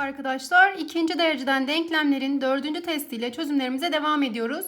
arkadaşlar. İkinci dereceden denklemlerin dördüncü testiyle çözümlerimize devam ediyoruz.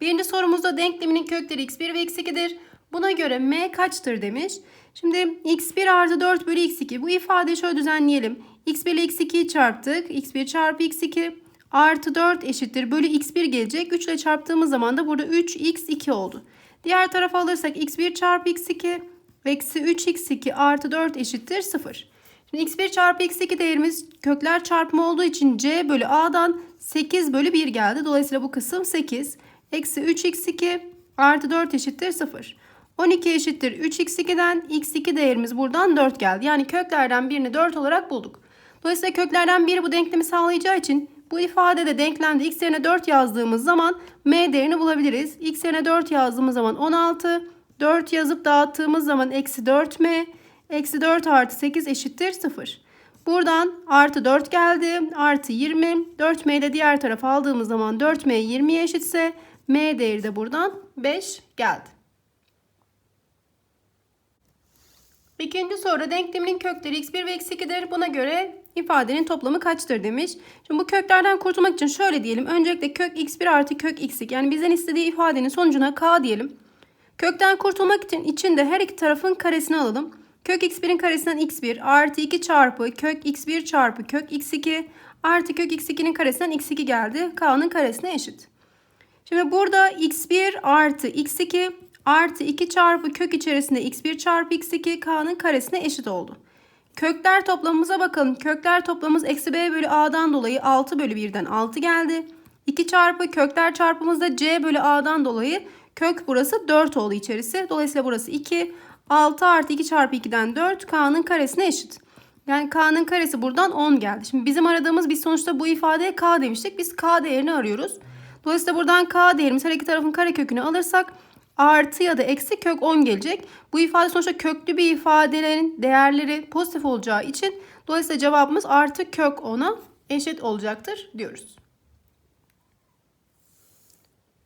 Birinci sorumuzda denkleminin kökleri x1 ve x2'dir. Buna göre m kaçtır demiş. Şimdi x1 artı 4 bölü x2 bu ifadeyi şöyle düzenleyelim. x1 ile x2'yi çarptık. x1 çarpı x2 artı 4 eşittir. Bölü x1 gelecek. 3 ile çarptığımız zaman da burada 3x2 oldu. Diğer tarafa alırsak x1 çarpı x2 eksi 3x2 artı 4 eşittir 0. Şimdi x1 çarpı x2 değerimiz kökler çarpımı olduğu için c bölü a'dan 8 bölü 1 geldi. Dolayısıyla bu kısım 8. Eksi 3x2 artı 4 eşittir 0. 12 eşittir 3x2'den x2 değerimiz buradan 4 geldi. Yani köklerden birini 4 olarak bulduk. Dolayısıyla köklerden biri bu denklemi sağlayacağı için bu ifadede denklemde x yerine 4 yazdığımız zaman m değerini bulabiliriz. x yerine 4 yazdığımız zaman 16. 4 yazıp dağıttığımız zaman eksi 4m. Eksi 4 artı 8 eşittir 0. Buradan artı 4 geldi. Artı 20. 4m'yi de diğer tarafa aldığımız zaman 4m 20'ye eşitse m değeri de buradan 5 geldi. İkinci soru denkleminin kökleri x1 ve x2'dir. Buna göre ifadenin toplamı kaçtır demiş. Şimdi bu köklerden kurtulmak için şöyle diyelim. Öncelikle kök x1 artı kök x2 yani bizden istediği ifadenin sonucuna k diyelim. Kökten kurtulmak için içinde her iki tarafın karesini alalım. Kök x1'in karesinden x1 artı 2 çarpı kök x1 çarpı kök x2 artı kök x2'nin karesinden x2 geldi. K'nın karesine eşit. Şimdi burada x1 artı x2 artı 2 çarpı kök içerisinde x1 çarpı x2 k'nın karesine eşit oldu. Kökler toplamımıza bakalım. Kökler toplamımız eksi b bölü a'dan dolayı 6 bölü 1'den 6 geldi. 2 çarpı kökler çarpımızda c bölü a'dan dolayı kök burası 4 oldu içerisi. Dolayısıyla burası 2. 6 artı 2 çarpı 2'den 4 k'nın karesine eşit. Yani k'nın karesi buradan 10 geldi. Şimdi bizim aradığımız biz sonuçta bu ifadeye k demiştik. Biz k değerini arıyoruz. Dolayısıyla buradan k değerimiz her iki tarafın karekökünü alırsak artı ya da eksi kök 10 gelecek. Bu ifade sonuçta köklü bir ifadelerin değerleri pozitif olacağı için dolayısıyla cevabımız artı kök 10'a eşit olacaktır diyoruz.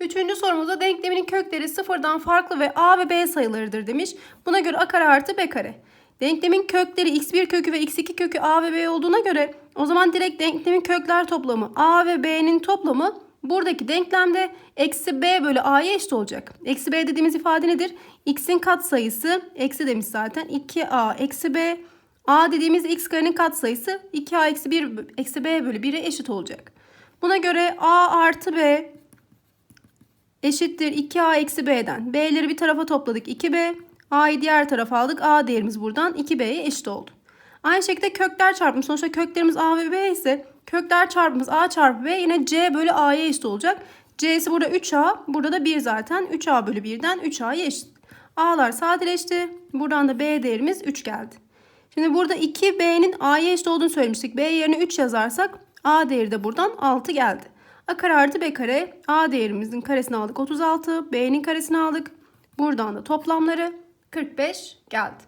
Üçüncü sorumuzda denkleminin kökleri sıfırdan farklı ve a ve b sayılarıdır demiş. Buna göre a kare artı b kare. Denklemin kökleri x1 kökü ve x2 kökü a ve b olduğuna göre o zaman direkt denklemin kökler toplamı a ve b'nin toplamı buradaki denklemde eksi b bölü a'ya eşit olacak. Eksi b dediğimiz ifade nedir? x'in katsayısı eksi demiş zaten 2a eksi b. a dediğimiz x karenin katsayısı 2a eksi 1 eksi b bölü 1'e eşit olacak. Buna göre a artı b eşittir 2a eksi b'den. b'leri bir tarafa topladık 2b. a'yı diğer tarafa aldık. a değerimiz buradan 2b'ye eşit oldu. Aynı şekilde kökler çarpımı. Sonuçta köklerimiz a ve b ise kökler çarpımız a çarpı b yine c bölü a'ya eşit olacak. c'si burada 3a. Burada da 1 zaten. 3a bölü 1'den 3a'ya eşit. a'lar sadeleşti. Buradan da b değerimiz 3 geldi. Şimdi burada 2b'nin a'ya eşit olduğunu söylemiştik. b yerine 3 yazarsak a değeri de buradan 6 geldi. A kare artı B kare. A değerimizin karesini aldık 36. B'nin karesini aldık. Buradan da toplamları 45 geldi.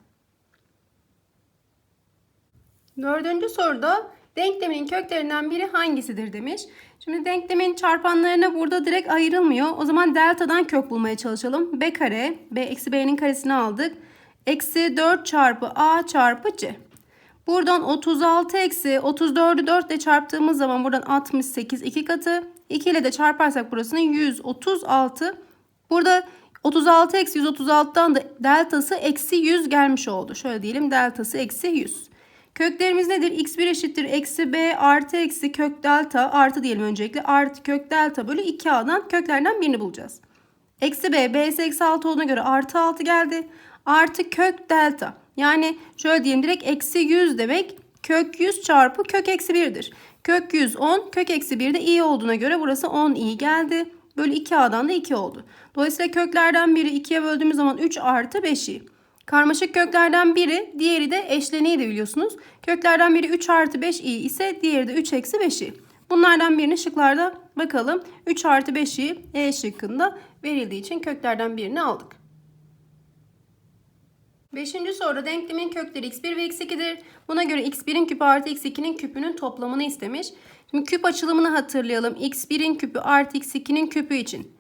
Dördüncü soruda denklemin köklerinden biri hangisidir demiş. Şimdi denklemin çarpanlarına burada direkt ayrılmıyor. O zaman delta'dan kök bulmaya çalışalım. B kare. B eksi B'nin karesini aldık. Eksi 4 çarpı A çarpı C. Buradan 36 eksi 34'ü 4 ile çarptığımız zaman buradan 68 iki katı. 2 ile de çarparsak burasını 136. Burada 36 eksi 136'dan da deltası eksi 100 gelmiş oldu. Şöyle diyelim deltası eksi 100. Köklerimiz nedir? x1 eşittir eksi b artı eksi kök delta artı diyelim öncelikle artı kök delta bölü 2a'dan köklerden birini bulacağız. Eksi b, b'si eksi 6 olduğuna göre artı 6 geldi. Artı kök delta. Yani şöyle diyelim direkt eksi 100 demek kök 100 çarpı kök eksi 1'dir. Kök 100 10 kök eksi 1 de i olduğuna göre burası 10 i geldi. Bölü 2a'dan da 2 oldu. Dolayısıyla köklerden biri 2'ye böldüğümüz zaman 3 artı 5 i. Karmaşık köklerden biri diğeri de eşleniği de biliyorsunuz. Köklerden biri 3 artı 5 i ise diğeri de 3 eksi 5 i. Bunlardan birini şıklarda bakalım. 3 artı 5 i E şıkkında verildiği için köklerden birini aldık. Beşinci soruda denklemin kökleri x1 ve x2'dir. Buna göre x1'in küpü artı x2'nin küpünün toplamını istemiş. Şimdi küp açılımını hatırlayalım. x1'in küpü artı x2'nin küpü için.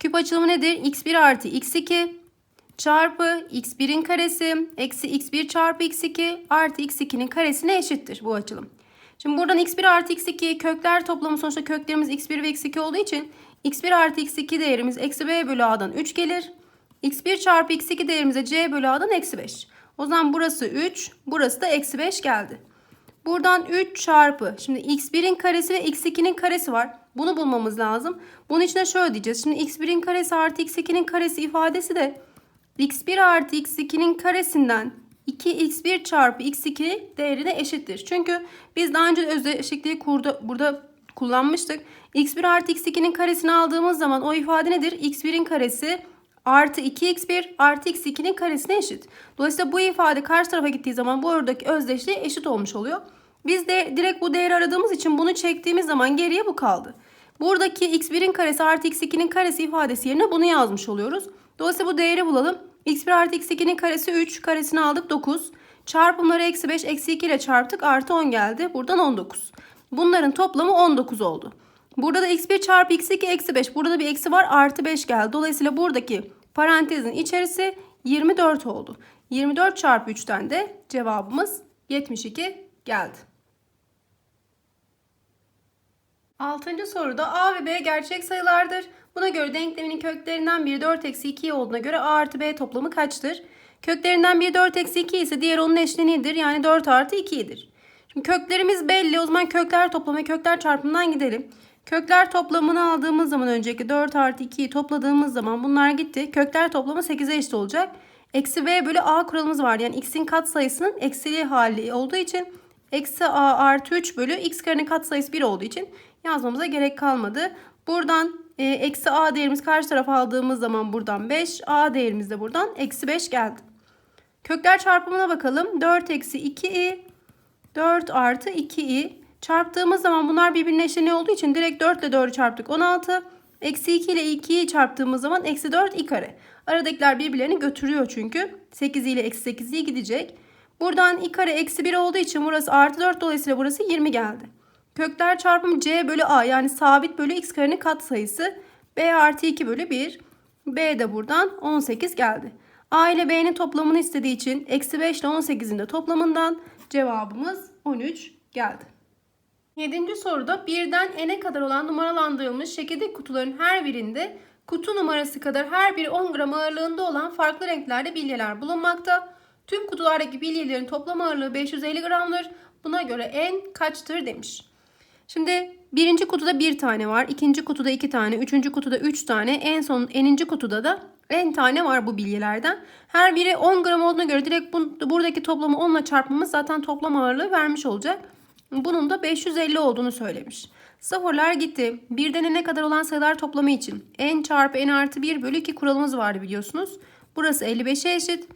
Küp açılımı nedir? x1 artı x2 çarpı x1'in karesi eksi x1 çarpı x2 artı x2'nin karesine eşittir bu açılım. Şimdi buradan x1 artı x2 kökler toplamı sonuçta köklerimiz x1 ve x2 olduğu için x1 artı x2 değerimiz eksi b bölü a'dan 3 gelir. X1 çarpı x2 değerimize c bölü a'dan eksi 5. O zaman burası 3 burası da eksi 5 geldi. Buradan 3 çarpı şimdi x1'in karesi ve x2'nin karesi var. Bunu bulmamız lazım. Bunun için de şöyle diyeceğiz. Şimdi x1'in karesi artı x2'nin karesi ifadesi de x1 artı x2'nin karesinden 2x1 çarpı x2 değerine eşittir. Çünkü biz daha önce özdeşlikliği kurda, burada kullanmıştık. x1 artı x2'nin karesini aldığımız zaman o ifade nedir? x1'in karesi artı 2x1 artı x2'nin karesine eşit. Dolayısıyla bu ifade karşı tarafa gittiği zaman bu oradaki özdeşliğe eşit olmuş oluyor. Biz de direkt bu değeri aradığımız için bunu çektiğimiz zaman geriye bu kaldı. Buradaki x1'in karesi artı x2'nin karesi ifadesi yerine bunu yazmış oluyoruz. Dolayısıyla bu değeri bulalım. x1 artı x2'nin karesi 3. Karesini aldık 9. Çarpımları eksi 5 eksi 2 ile çarptık artı 10 geldi. Buradan 19. Bunların toplamı 19 oldu. Burada da x1 çarpı x2 eksi 5. Burada da bir eksi var artı 5 geldi. Dolayısıyla buradaki parantezin içerisi 24 oldu. 24 çarpı 3'ten de cevabımız 72 geldi. Altıncı soruda a ve b gerçek sayılardır. Buna göre denkleminin köklerinden biri 4 eksi 2 olduğuna göre a artı b toplamı kaçtır? Köklerinden biri 4 eksi 2 ise diğer onun eşleniğidir. Yani 4 artı 2'dir. Şimdi köklerimiz belli. O zaman kökler toplamı kökler çarpımından gidelim. Kökler toplamını aldığımız zaman önceki 4 artı 2'yi topladığımız zaman bunlar gitti. Kökler toplamı 8'e eşit olacak. Eksi b bölü a kuralımız var. Yani x'in katsayısının eksili hali olduğu için eksi a artı 3 bölü x karenin katsayısı 1 olduğu için yazmamıza gerek kalmadı. Buradan e, eksi a değerimiz karşı tarafa aldığımız zaman buradan 5. a değerimiz de buradan eksi 5 geldi. Kökler çarpımına bakalım. 4 eksi 2i 4 artı 2i çarptığımız zaman bunlar birbirine eşleniği olduğu için direkt 4 ile 4'ü çarptık 16. Eksi 2 ile 2'yi çarptığımız zaman eksi 4 i kare. Aradakiler birbirlerini götürüyor çünkü. 8 ile eksi 8'i gidecek. Buradan i kare eksi 1 olduğu için burası artı 4 dolayısıyla burası 20 geldi. Kökler çarpımı c bölü a yani sabit bölü x karenin katsayısı b artı 2 bölü 1. b de buradan 18 geldi. a ile b'nin toplamını istediği için eksi 5 ile 18'in de toplamından cevabımız 13 geldi. Yedinci soruda birden n'e kadar olan numaralandırılmış şekildeki kutuların her birinde kutu numarası kadar her biri 10 gram ağırlığında olan farklı renklerde bilyeler bulunmakta. Tüm kutulardaki bilyelerin toplam ağırlığı 550 gramdır. Buna göre n kaçtır demiş. Şimdi birinci kutuda bir tane var. ikinci kutuda iki tane. Üçüncü kutuda üç tane. En son eninci kutuda da n tane var bu bilyelerden. Her biri 10 gram olduğuna göre direkt bu, buradaki toplamı 10 ile çarpmamız zaten toplam ağırlığı vermiş olacak. Bunun da 550 olduğunu söylemiş. Sıfırlar gitti. Birden ne kadar olan sayılar toplamı için n çarpı n artı 1 bölü 2 kuralımız vardı biliyorsunuz. Burası 55'e eşit.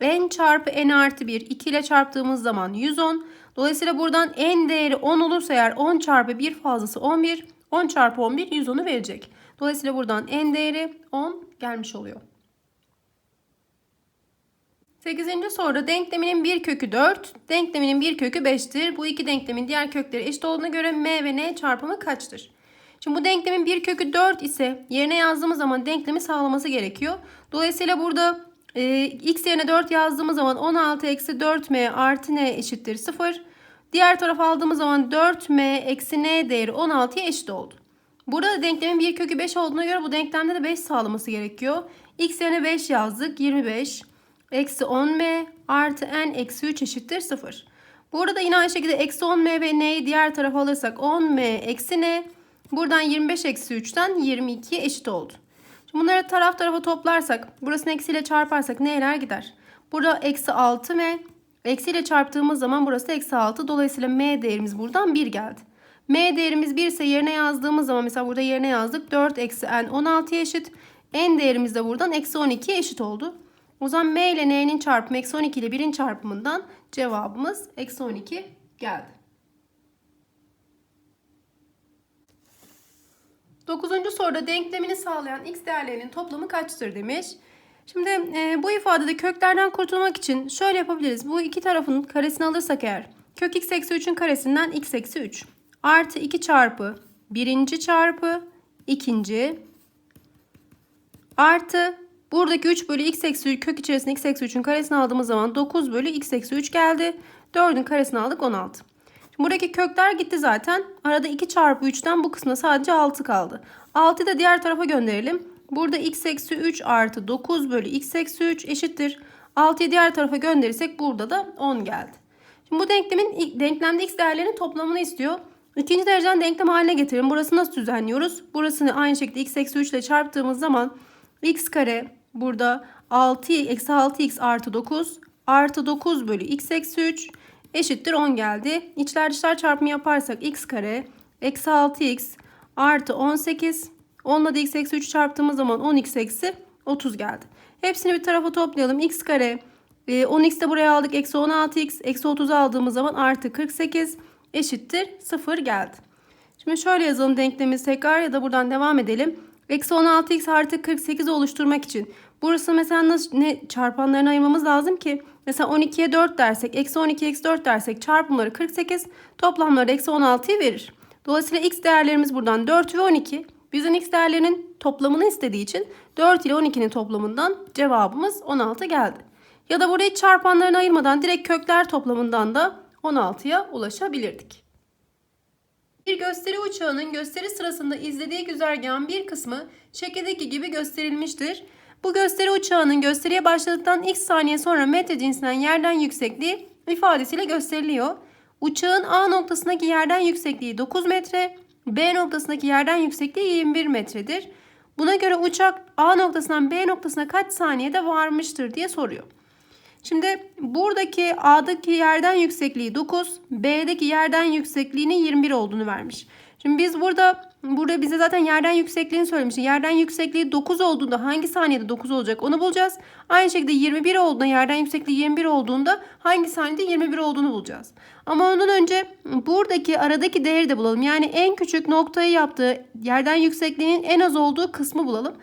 n çarpı n artı 1 2 ile çarptığımız zaman 110. Dolayısıyla buradan n değeri 10 olursa eğer 10 çarpı 1 fazlası 11. 10 çarpı 11 110'u verecek. Dolayısıyla buradan n değeri 10 gelmiş oluyor. 8. soruda denkleminin bir kökü 4, denkleminin bir kökü 5'tir. Bu iki denklemin diğer kökleri eşit olduğuna göre m ve n çarpımı kaçtır? Şimdi bu denklemin bir kökü 4 ise yerine yazdığımız zaman denklemi sağlaması gerekiyor. Dolayısıyla burada e, x yerine 4 yazdığımız zaman 16 eksi 4m artı n eşittir 0. Diğer tarafa aldığımız zaman 4m eksi n değeri 16'ya eşit oldu. Burada denklemin bir kökü 5 olduğuna göre bu denklemde de 5 sağlaması gerekiyor. x yerine 5 yazdık 25 eksi 10m artı n eksi 3 eşittir 0. Burada yine aynı şekilde eksi 10m ve n'yi diğer tarafa alırsak 10m eksi n buradan 25 eksi 3'ten 22 eşit oldu. Şimdi bunları taraf tarafa toplarsak burasını eksiyle çarparsak n'ler gider. Burada eksi 6m eksiyle çarptığımız zaman burası eksi 6 dolayısıyla m değerimiz buradan 1 geldi. m değerimiz 1 ise yerine yazdığımız zaman mesela burada yerine yazdık 4 eksi n 16'ya eşit. n değerimiz de buradan eksi 12'ye eşit oldu. O zaman m ile n'nin çarpımı eksi 12 ile 1'in çarpımından cevabımız eksi 12 geldi. Dokuzuncu soruda denklemini sağlayan x değerlerinin toplamı kaçtır demiş. Şimdi e, bu ifadede köklerden kurtulmak için şöyle yapabiliriz. Bu iki tarafın karesini alırsak eğer kök x eksi 3'ün karesinden x eksi 3 artı 2 çarpı birinci çarpı ikinci artı Buradaki 3 bölü x eksi 3 kök içerisinde x eksi 3'ün karesini aldığımız zaman 9 bölü x eksi 3 geldi. 4'ün karesini aldık 16. Şimdi buradaki kökler gitti zaten. Arada 2 çarpı 3'ten bu kısmına sadece 6 kaldı. 6'yı da diğer tarafa gönderelim. Burada x eksi 3 artı 9 bölü x eksi 3 eşittir. 6'yı diğer tarafa gönderirsek burada da 10 geldi. Şimdi bu denklemin denklemde x değerlerinin toplamını istiyor. İkinci dereceden denklem haline getirelim. Burası nasıl düzenliyoruz? Burasını aynı şekilde x eksi 3 ile çarptığımız zaman x kare burada 6 eksi 6x artı 9 artı 9 bölü x eksi 3 eşittir 10 geldi. İçler dışlar çarpımı yaparsak x kare eksi 6x artı 18 10'la da x eksi 3 çarptığımız zaman 10x eksi 30 geldi. Hepsini bir tarafa toplayalım. x kare 10x de buraya aldık. Eksi 16x eksi 30'u aldığımız zaman artı 48 eşittir 0 geldi. Şimdi şöyle yazalım denklemimizi tekrar ya da buradan devam edelim. Eksi 16x artı 48 oluşturmak için burası mesela nasıl, ne çarpanlarını ayırmamız lazım ki mesela 12'ye 4 dersek eksi 12 eksi 4 dersek çarpımları 48 toplamları eksi 16'yı verir. Dolayısıyla x değerlerimiz buradan 4 ve 12. Bizden x değerlerinin toplamını istediği için 4 ile 12'nin toplamından cevabımız 16 geldi. Ya da burayı çarpanlarını ayırmadan direkt kökler toplamından da 16'ya ulaşabilirdik. Bir gösteri uçağının gösteri sırasında izlediği güzergahın bir kısmı şekildeki gibi gösterilmiştir. Bu gösteri uçağının gösteriye başladıktan x saniye sonra metre cinsinden yerden yüksekliği ifadesiyle gösteriliyor. Uçağın A noktasındaki yerden yüksekliği 9 metre, B noktasındaki yerden yüksekliği 21 metredir. Buna göre uçak A noktasından B noktasına kaç saniyede varmıştır diye soruyor. Şimdi buradaki A'daki yerden yüksekliği 9, B'deki yerden yüksekliğinin 21 olduğunu vermiş. Şimdi biz burada burada bize zaten yerden yüksekliğini söylemişti. Yerden yüksekliği 9 olduğunda hangi saniyede 9 olacak onu bulacağız. Aynı şekilde 21 olduğunda yerden yüksekliği 21 olduğunda hangi saniyede 21 olduğunu bulacağız. Ama ondan önce buradaki aradaki değeri de bulalım. Yani en küçük noktayı yaptığı yerden yüksekliğinin en az olduğu kısmı bulalım.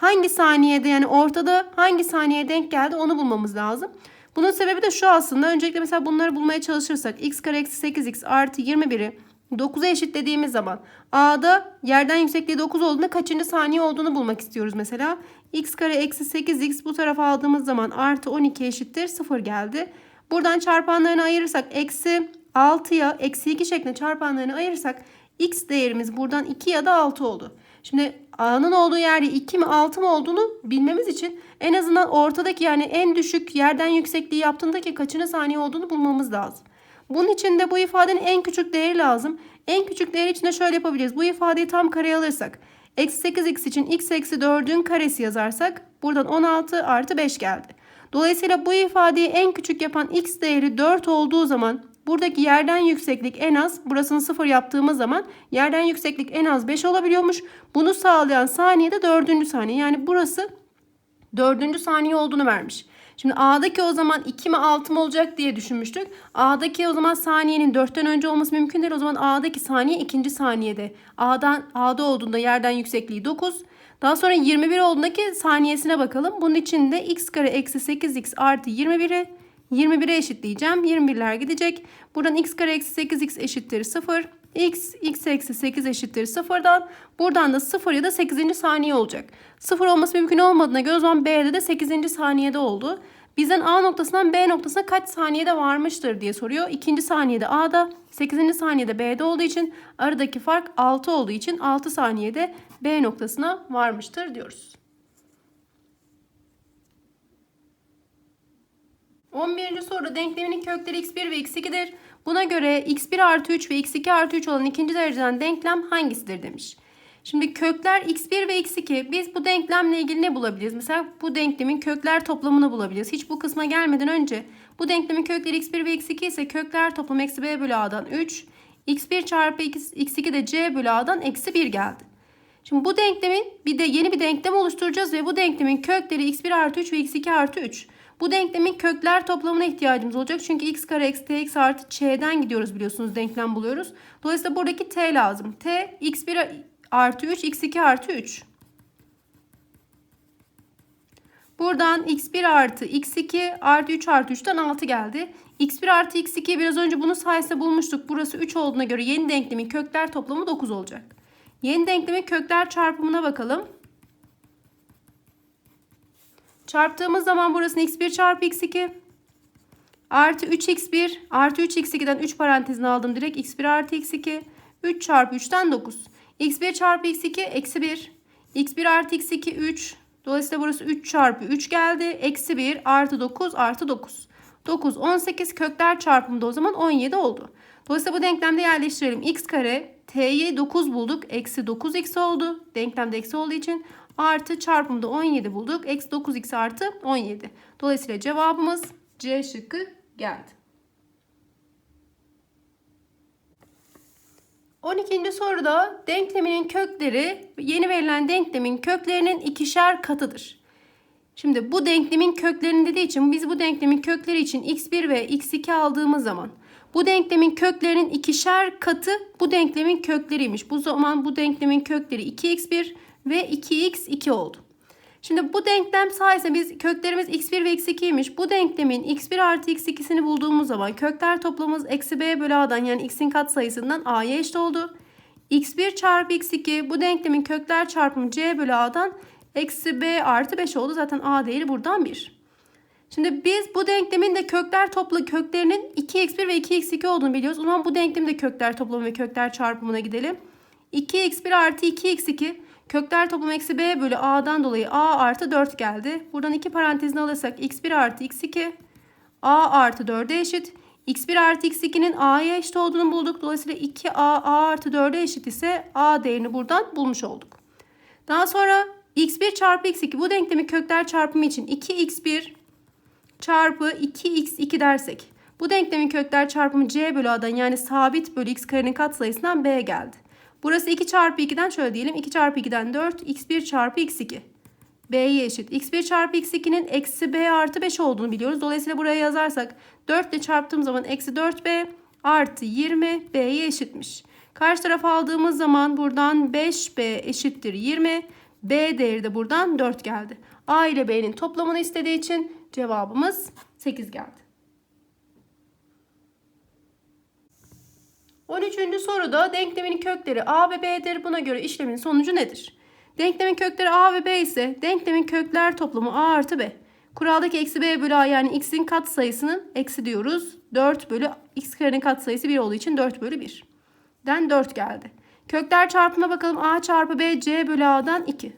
Hangi saniyede yani ortada hangi saniyeye denk geldi onu bulmamız lazım. Bunun sebebi de şu aslında. Öncelikle mesela bunları bulmaya çalışırsak x kare eksi 8x artı 21'i 9'a eşitlediğimiz zaman A'da yerden yüksekliği 9 olduğunda kaçıncı saniye olduğunu bulmak istiyoruz mesela. x kare eksi 8x bu tarafa aldığımız zaman artı 12 eşittir 0 geldi. Buradan çarpanlarını ayırırsak eksi 6'ya eksi 2 şeklinde çarpanlarını ayırırsak x değerimiz buradan 2 ya da 6 oldu. Şimdi A'nın olduğu yerde 2 mi 6 mı olduğunu bilmemiz için en azından ortadaki yani en düşük yerden yüksekliği yaptığındaki kaçıncı saniye olduğunu bulmamız lazım. Bunun için de bu ifadenin en küçük değeri lazım. En küçük değer için de şöyle yapabiliriz. Bu ifadeyi tam kareye alırsak. Eksi 8x için x eksi 4'ün karesi yazarsak buradan 16 artı 5 geldi. Dolayısıyla bu ifadeyi en küçük yapan x değeri 4 olduğu zaman buradaki yerden yükseklik en az burasını 0 yaptığımız zaman yerden yükseklik en az 5 olabiliyormuş. Bunu sağlayan saniye de 4. saniye. Yani burası 4. saniye olduğunu vermiş. Şimdi A'daki o zaman 2 mi 6 mı olacak diye düşünmüştük. A'daki o zaman saniyenin 4'ten önce olması mümkün değil. O zaman A'daki saniye ikinci saniyede. A'dan A'da olduğunda yerden yüksekliği 9. Daha sonra 21 olduğundaki saniyesine bakalım. Bunun için de x kare eksi 8x artı 21'i 21'e eşitleyeceğim. 21'ler gidecek. Buradan x kare eksi 8x eşittir 0. x, x eksi 8 eşittir 0'dan. Buradan da 0 ya da 8. saniye olacak. 0 olması mümkün olmadığına göre o zaman B'de de 8. saniyede oldu. Bizden A noktasından B noktasına kaç saniyede varmıştır diye soruyor. İkinci saniyede A'da, 8. saniyede B'de olduğu için aradaki fark 6 olduğu için 6 saniyede B noktasına varmıştır diyoruz. 11. soru denkleminin kökleri x1 ve x2'dir. Buna göre x1 artı 3 ve x2 artı 3 olan ikinci dereceden denklem hangisidir demiş. Şimdi kökler x1 ve x2 biz bu denklemle ilgili ne bulabiliriz? Mesela bu denklemin kökler toplamını bulabiliriz. Hiç bu kısma gelmeden önce bu denklemin kökleri x1 ve x2 ise kökler toplamı eksi b bölü a'dan 3. x1 çarpı x2 de c bölü a'dan eksi 1 geldi. Şimdi bu denklemin bir de yeni bir denklem oluşturacağız ve bu denklemin kökleri x1 artı 3 ve x2 artı 3. Bu denklemin kökler toplamına ihtiyacımız olacak. Çünkü x kare eksi tx artı ç'den gidiyoruz biliyorsunuz denklem buluyoruz. Dolayısıyla buradaki t lazım. t x1 artı 3 x2 artı 3. Buradan x1 artı x2 artı 3 artı 3'ten 6 geldi. x1 artı x2 biraz önce bunu sayesinde bulmuştuk. Burası 3 olduğuna göre yeni denklemin kökler toplamı 9 olacak. Yeni denklemin kökler çarpımına bakalım. Çarptığımız zaman burasını x1 çarpı x2 Artı 3x1 artı 3x2'den 3 parantezine aldım direkt. x1 artı x2. 3 çarpı 3'ten 9. x1 çarpı x2 eksi 1. x1 artı x2 3. Dolayısıyla burası 3 çarpı 3 geldi. Eksi 1 artı 9 artı 9. 9 18 kökler çarpımı da o zaman 17 oldu. Dolayısıyla bu denklemde yerleştirelim. x kare t'yi 9 bulduk. Eksi 9x oldu. Denklemde eksi olduğu için artı çarpımda 17 bulduk. Eksi 9x artı 17. Dolayısıyla cevabımız C şıkkı geldi. 12. soruda denkleminin kökleri yeni verilen denklemin köklerinin ikişer katıdır. Şimdi bu denklemin köklerini dediği için biz bu denklemin kökleri için x1 ve x2 aldığımız zaman bu denklemin köklerinin ikişer katı bu denklemin kökleriymiş. Bu zaman bu denklemin kökleri 2x1 ve 2x2 oldu. Şimdi bu denklem sayesinde biz köklerimiz x1 ve x2'ymiş. Bu denklemin x1 artı x2'sini bulduğumuz zaman kökler toplamımız eksi b bölü a'dan yani x'in katsayısından a'ya eşit oldu. x1 çarpı x2 bu denklemin kökler çarpımı c bölü a'dan eksi b artı 5 oldu. Zaten a değeri buradan 1. Şimdi biz bu denklemin de kökler toplu köklerinin 2x1 ve 2x2 olduğunu biliyoruz. O zaman bu denklemin de kökler toplamı ve kökler çarpımına gidelim. 2x1 artı 2x2 kökler toplamı eksi b bölü a'dan dolayı a artı 4 geldi. Buradan iki parantezini alırsak x1 artı x2 a artı 4'e eşit. x1 artı x2'nin a'ya eşit olduğunu bulduk. Dolayısıyla 2a a artı 4'e eşit ise a değerini buradan bulmuş olduk. Daha sonra x1 çarpı x2 bu denklemin kökler çarpımı için 2x1 çarpı 2x2 dersek bu denklemin kökler çarpımı c bölü a'dan yani sabit bölü x karenin katsayısından b geldi. Burası 2 çarpı 2'den şöyle diyelim 2 çarpı 2'den 4 x1 çarpı x2 b'ye eşit. x1 çarpı x2'nin eksi b artı 5 olduğunu biliyoruz. Dolayısıyla buraya yazarsak 4 ile çarptığım zaman eksi 4b artı 20 b'ye eşitmiş. Karşı tarafa aldığımız zaman buradan 5b eşittir 20. B değeri de buradan 4 geldi. A ile B'nin toplamını istediği için cevabımız 8 geldi. 13. soruda denklemin kökleri A ve B'dir. Buna göre işlemin sonucu nedir? Denklemin kökleri A ve B ise denklemin kökler toplamı A artı B. Kuraldaki eksi B bölü A yani x'in katsayısının eksi diyoruz. 4 bölü x karenin katsayısı 1 olduğu için 4 bölü 1. Den 4 geldi. Kökler çarpımına bakalım. A çarpı B C bölü A'dan 2.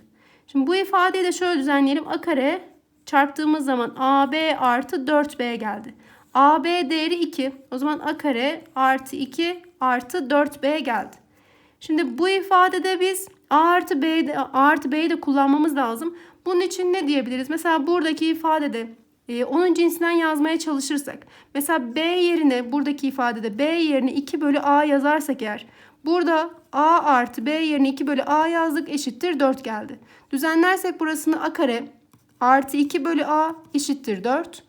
Şimdi bu ifadeyi de şöyle düzenleyelim. A kare çarptığımız zaman AB artı 4B geldi. AB değeri 2. O zaman A kare artı 2 artı 4B geldi. Şimdi bu ifadede biz A artı B'de A artı B'yi de kullanmamız lazım. Bunun için ne diyebiliriz? Mesela buradaki ifadede e, onun cinsinden yazmaya çalışırsak. Mesela B yerine buradaki ifadede B yerine 2 bölü A yazarsak eğer. Burada A artı B yerine 2 bölü A yazdık eşittir 4 geldi. Düzenlersek burasını A kare artı 2 bölü A eşittir 4.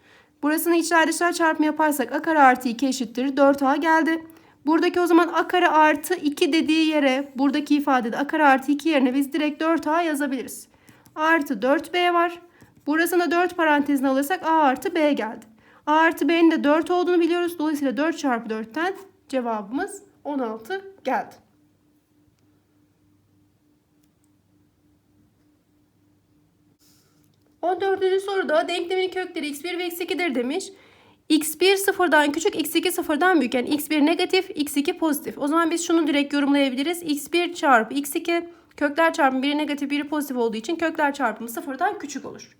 Burasını içler dışlar çarpımı yaparsak A kare artı 2 eşittir 4A geldi. Buradaki o zaman A kare artı 2 dediği yere buradaki ifadede A kare artı 2 yerine biz direkt 4A yazabiliriz. Artı 4B var. Burasına 4 parantezine alırsak A artı B geldi. A artı B'nin de 4 olduğunu biliyoruz. Dolayısıyla 4 çarpı 4'ten cevabımız 16 geldi. On dördüncü soruda denklemin kökleri x1 ve x2'dir demiş. x1 sıfırdan küçük, x2 sıfırdan büyük. Yani x1 negatif, x2 pozitif. O zaman biz şunu direkt yorumlayabiliriz. x1 çarpı x2 kökler çarpımı biri negatif biri pozitif olduğu için kökler çarpımı sıfırdan küçük olur.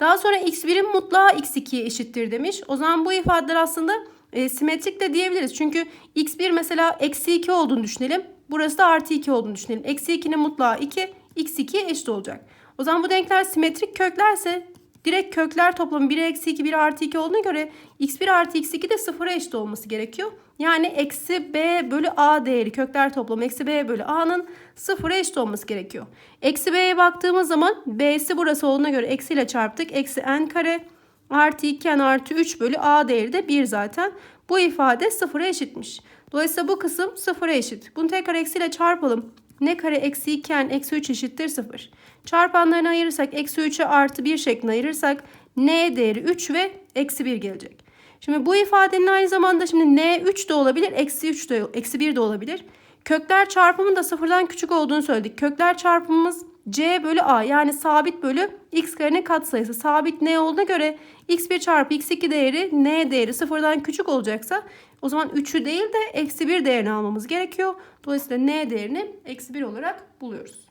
Daha sonra x1'in mutlağı x2'ye eşittir demiş. O zaman bu ifadeler aslında e, simetrik de diyebiliriz. Çünkü x1 mesela eksi 2 olduğunu düşünelim. Burası da artı 2 olduğunu düşünelim. Eksi 2'nin mutlağı 2, x2'ye eşit olacak. O zaman bu denkler simetrik köklerse direkt kökler toplamı 1 eksi 2 1 artı 2 olduğuna göre x1 artı x2 de 0'a eşit olması gerekiyor. Yani eksi b bölü a değeri kökler toplamı eksi b bölü a'nın 0'a eşit olması gerekiyor. Eksi b'ye baktığımız zaman b'si burası olduğuna göre eksiyle çarptık. Eksi n kare artı 2n artı 3 bölü a değeri de 1 zaten. Bu ifade 0'a eşitmiş. Dolayısıyla bu kısım 0'a eşit. Bunu tekrar eksiyle çarpalım. Ne kare eksi 2n eksi 3 eşittir 0. Çarpanlarını ayırırsak eksi 3'e artı 1 şeklinde ayırırsak n değeri 3 ve eksi 1 gelecek. Şimdi bu ifadenin aynı zamanda şimdi n 3 de olabilir eksi 3 de eksi 1 de olabilir. Kökler çarpımının da sıfırdan küçük olduğunu söyledik. Kökler çarpımımız c bölü a yani sabit bölü x karenin katsayısı. Sabit n olduğuna göre x1 çarpı x2 değeri n değeri sıfırdan küçük olacaksa o zaman 3'ü değil de eksi 1 değerini almamız gerekiyor. Dolayısıyla n değerini eksi 1 olarak buluyoruz.